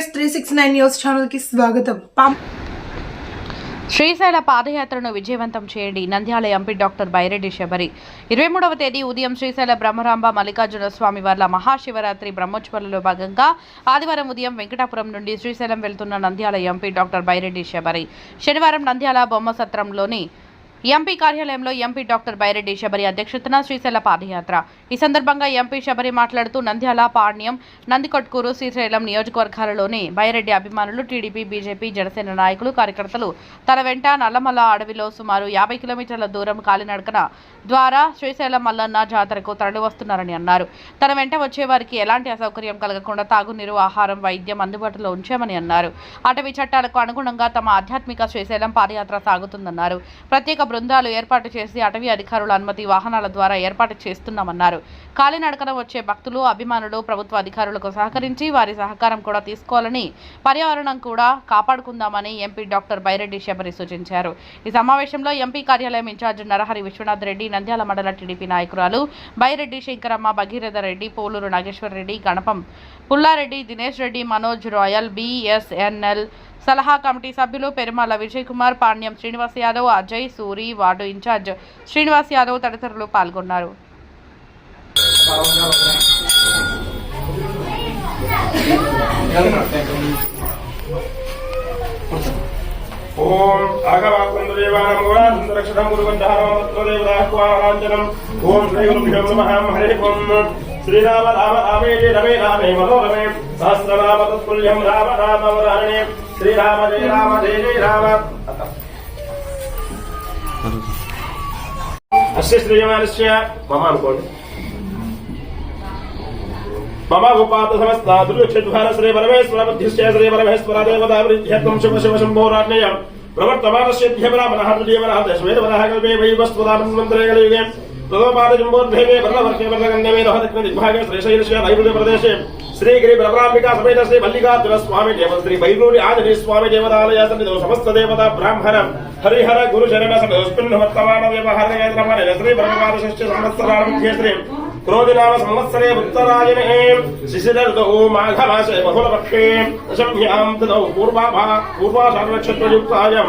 AS three six nine news ఛానల్కి స్వాగతం. పాం శ్రీశైల పాదయాత్రను విజయవంతం చేయండి. Nandyal MP doctor Byreddy Sabari. ఇరవై మూడవ తేదీ ఉదయం శ్రీశైల బ్రహ్మరాంబ మల్లికార్జున స్వామి వార్ల మహాశివరాత్రి బ్రహ్మోత్సవాలలో భాగంగా ఆదివారం ఉదయం వెంకటాపురం నుండి శ్రీశైలం వెళ్తున్న నంద్యాల ఎంపీ డాక్టర్ బైరెడ్డి శబరి. శనివారం నంద్యాల బొమ్మ సత్రంలోని ఎంపీ కార్యాలయంలో ఎంపీ డాక్టర్ బైరెడ్డి శబరి అధ్యక్షతన శ్రీశైల పాదయాత్ర. ఈ సందర్భంగా ఎంపీ శబరి మాట్లాడుతూ నంద్యాల పాణ్యం నందికొట్కూరు శ్రీశైలం నియోజకవర్గాలలోని బైరెడ్డి అభిమానులు టీడీపీ బీజేపీ జనసేన నాయకులు కార్యకర్తలు తన వెంట నల్లమల్ల అడవిలో సుమారు యాభై కిలోమీటర్ల దూరం కాలినడకన ద్వారా శ్రీశైలం మల్లన్న జాతరకు తరలివస్తున్నారని అన్నారు. తన వెంట వచ్చేవారికి ఎలాంటి అసౌకర్యం కలగకుండా తాగునీరు ఆహారం వైద్యం అందుబాటులో ఉంచామని అన్నారు. అటవీ చట్టాలకు అనుగుణంగా తమ ఆధ్యాత్మిక శ్రీశైలం పాదయాత్ర సాగుతుందన్నారు. ప్రత్యేక బృందాలు ఏర్పాటు చేసి అటవీ అధికారుల అనుమతి వాహనాల ద్వారా ఏర్పాటు చేస్తున్నామన్నారు. కాలినడకన వచ్చే భక్తులు అభిమానులు ప్రభుత్వ అధికారులకు సహకరించి వారి సహకారం కూడా తీసుకోవాలని పర్యావరణం కూడా కాపాడుకుందామని ఎంపీ డాక్టర్ బైరెడ్డి శబరి సూచించారు. ఈ సమావేశంలో ఎంపీ కార్యాలయం ఇన్ఛార్జ్ నరహరి విశ్వనాథ్ రెడ్డి నంద్యాల మండల టీడీపీ నాయకురాలు బైరెడ్డి శంకరమ్మ భగీరథ రెడ్డి పోలూరు నాగేశ్వర రెడ్డి గణపం పుల్లారెడ్డి దినేష్ రెడ్డి మనోజ్ రాయల్ బిఎస్ఎన్ఎల్ సలహా కమిటీ సభ్యులు పెరుమాల విజయ్ కుమార్ పాణ్యం శ్రీనివాస్ యాదవ్ అజయ్ సూరి వార్డు ఇన్ఛార్జ్ శ్రీనివాస్ యాదవ్ తదితరులు పాల్గొన్నారు. ఓం నమః ఓం శ్రీరామ రామ రమే రామే మనోరమే. सहस्रनामतुल्यम् राम राम वरणे श्रीराम, जय राम, जय जय राम। अस्य श्रीयमानस्य मम अनुकोण्। मम उपात समस्ता दुर्यक्षद्वार श्री परमेश्वर बुद्धिश्च श्री परमेश्वर, देवता वृद्ध्यत्वं शुभ शुभ शम्भोराज्ञयम् प्रवर्तमानस्य ध्यमरामनः तृतीयमनः दशमेधवनः कल्पे वै वस्तुदामन्वन्तरे कलयुगे। ప్రథమపాద జంబోద్భేమే వరలవర్షే వరలగంధమే దహదగ్న దిగ్భాగే శ్రీశైలస్య నైరుతి ప్రదేశే శ్రీగిరి బ్రహ్మాంబికా సమేత శ్రీ మల్లికార్జున స్వామి దేవ శ్రీ వైరూరి ఆంజనేయ స్వామి దేవతాలయ సన్నిధౌ సమస్త దేవత బ్రాహ్మణ హరిహర గురు శరణ సమస్మిన్ వర్తమాన వ్యవహార శ్రీ బ్రహ్మవాద షష్ఠ సంవత్సరాల శ్రీ క్రోధినామ సంవత్సరే ఉత్తరాయణే శిశిరర్దౌ మాఘమాసే బహుళపక్షే దశమ్యాం తదౌ పూర్వాభా పూర్వాషాఢనక్షత్రయుక్తాయం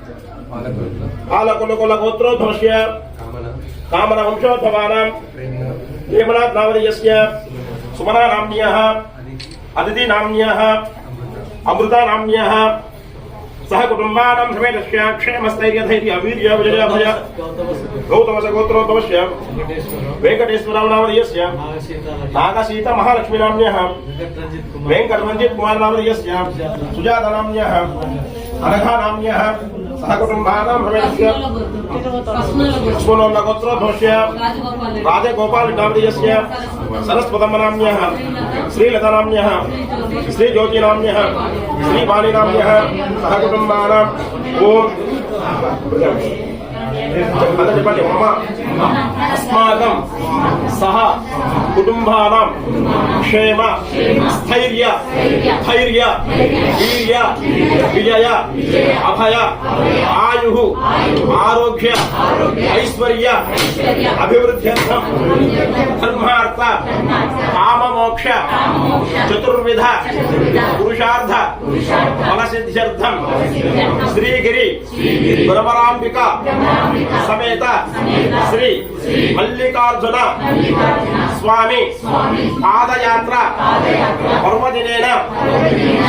आलकुलकुलगोत्रो ध्वस्य कामना वंशोद्भवानां हेमनाथ नामधेयस्य सुमना नाम्न्यः अदिति नाम्न्यः अमृता नाम्न्यः सह कुटुम्बानां समेतस्य क्षेमस्थैर्यधैर्य वीर्य विजय भय गौतमसगोत्रोद्भवस्य वेङ्कटेश्वरौ नामधेयस्य अनघानाम्यः सह कुटुम्बानां भवेदस्य अस्मोल्लगोत्रो भविष्य राजगोपालकाम्रियस्य सरस्वतमनाम्यः श्रीलतानाम्यः सह कुटुम्बानाम् ओम्। तदुपरि मम अस्माकं सह कुटुम्बानां क्षेम, स्थैर्य, धैर्य, वीर्य, विजय, अभय, आयुः, आरोग्य, ऐश्वर्य, अभिवृद्ध्यर्थं धर्मार्थ, काममोक्ष, चतुर्विध, पुरुषार्थ, फलसिद्ध्यर्थं श्रीगिरि ब्रवराम्बिका సమేత. శ్రీ మల్లికార్జున స్వామి పాదయాత్ర పర్వదినేన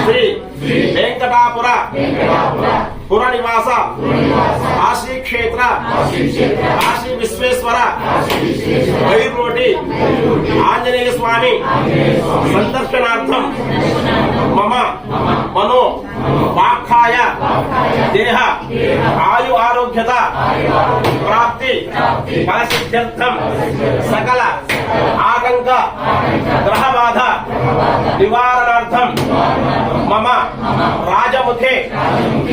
శ్రీ వెంకటాపుర పుర నివాస కాశీ క్షేత్ర కాశీ విశ్వేశ్వర వైరోటి ఆంజనేయ స్వామి సందర్శనార్థం ఫలసిద్ధ్యర్థం సకల ఆటంక గ్రహ బాధ నివారణార్థం మమ రాజముఖే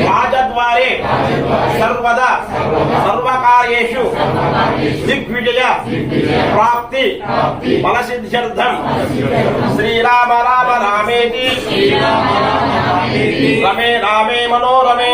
రాజద్వారే సర్వదా సర్వకార్యేషు దిగ్విజయ ప్రాప్తి ఫలసిద్ధ్యర్థం. శ్రీరామ రామ రామేతి. రమే రామే మనోరమే.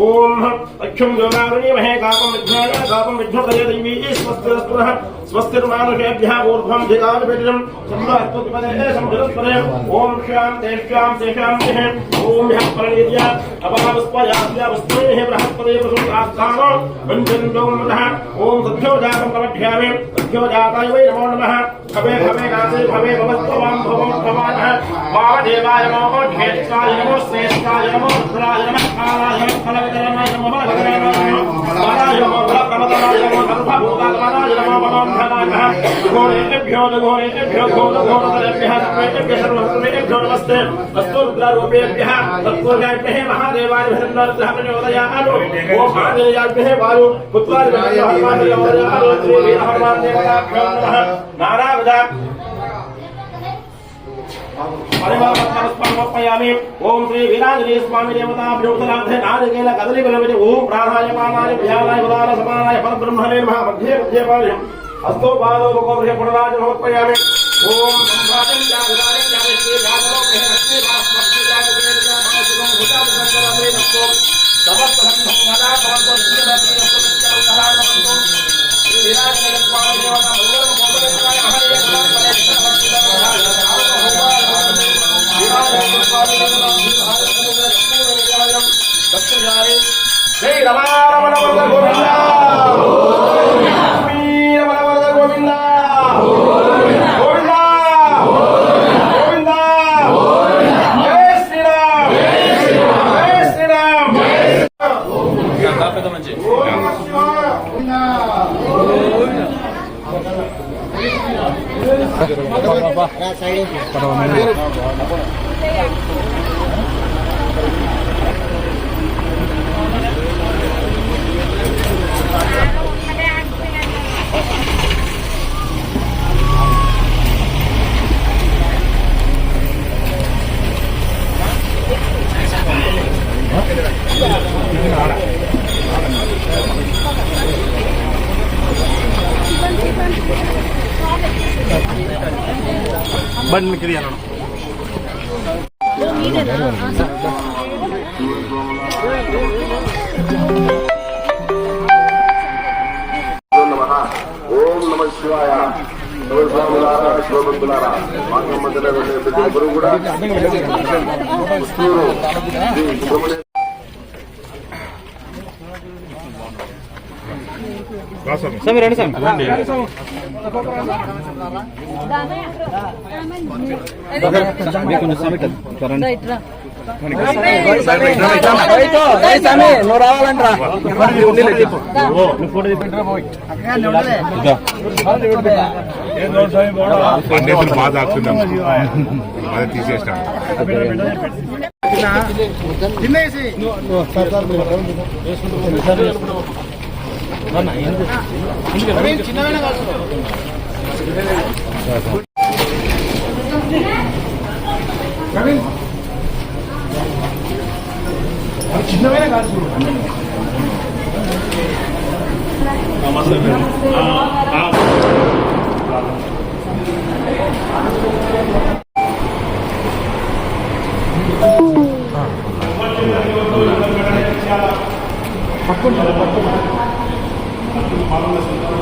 ఓం అక్షం యోగాగ్రణీమహే కాపం విఘ్నాయ కాపం విఘ్నపదే దైవీ స్వస్తిరస్పురః స్వస్తిర్మానుషేభ్యः ఊర్ధ్వం ధిగానుపేటిరం చంద్రాత్మతిపదే సంజరస్పదే ఓం శ్యాం తేష్యాం తేషాం దిః ఓం హ్యః ప్రణీర్య అపహావస్పయాస్య వస్మేః బృహస్పదే ప్రసూతాస్థానో పంచందోమృతः ఓం సభ్యో జాతం ప్రవక్ష్యామి సభ్యో జాతాయ వై నమో నమః भवे भवे नाथे भवे, भवत्वं, भवं, भवानः। वामदेवाय नमो ढेत्वाय नमो, श्रेष्ठाय नमो, रुद्राय नमः, कालाय नमः फलवितरणाय नमः भगवते नमः मानाय नमो भ्रकमदनाय नमो भूतात्मनाय नमो मनोन्धनाय घोरेभ्यो घोरेभ्यो घोर घोरतरेभ्यः सर्वेभ्यः सर्वस्वेभ्यः సర్వసర్వేభ్యో నమస్తే అస్తు రుద్రరూపేభ్యः తత్పూజాభ్యः మహాదేవాయ ప్రచోదయాలు ఓం ఆంజనేయాభ్యः వాయు పుత్రాయ హనుమాన్ శ్రీ హనుమాన్ దేవతాభ్యో నమః నారాయణ పరివారపయామి ఓం శ్రీ వీరాంజనేయ స్వామి దేవతాభ్యోత్తరార్థే నారికేల కదలి బలమితి ఓం ప్రాణాయ పానాయ భయానాయ ఉదార సమానాయ పరబ్రహ్మణే నమః మధ్యే మధ్యే పాదయం హస్తో పాదో ముఖోభ్య పునరాజ సమర్పయామి ओम संभाजन जागरण जागृति जागरो भेरस्ते राष्ट्रपति जागृति मानसिकं भूताद संकल्पे नस्तो समस्त संघ मदा परम दर्शन रति नस्तो विचार करा नस्तो विराज जगत ಬಂದ ಕಿರಿಯ ಓಂ ನಮ ಶಿವಾಯ ಮಾಂಗಮ್ಮ ಗುರು ಕೂಡ స్వామి రండి స్వామి కొంచెం స్వామి నువ్వు రావాలంటరా. బాధ ఆపుతున్నాం అది తీసేసిన. తిన్నేసి చిన్నవైనా కాదు నమస్తే పట్టుకుంటారు పట్టుకుంటారు Thank you.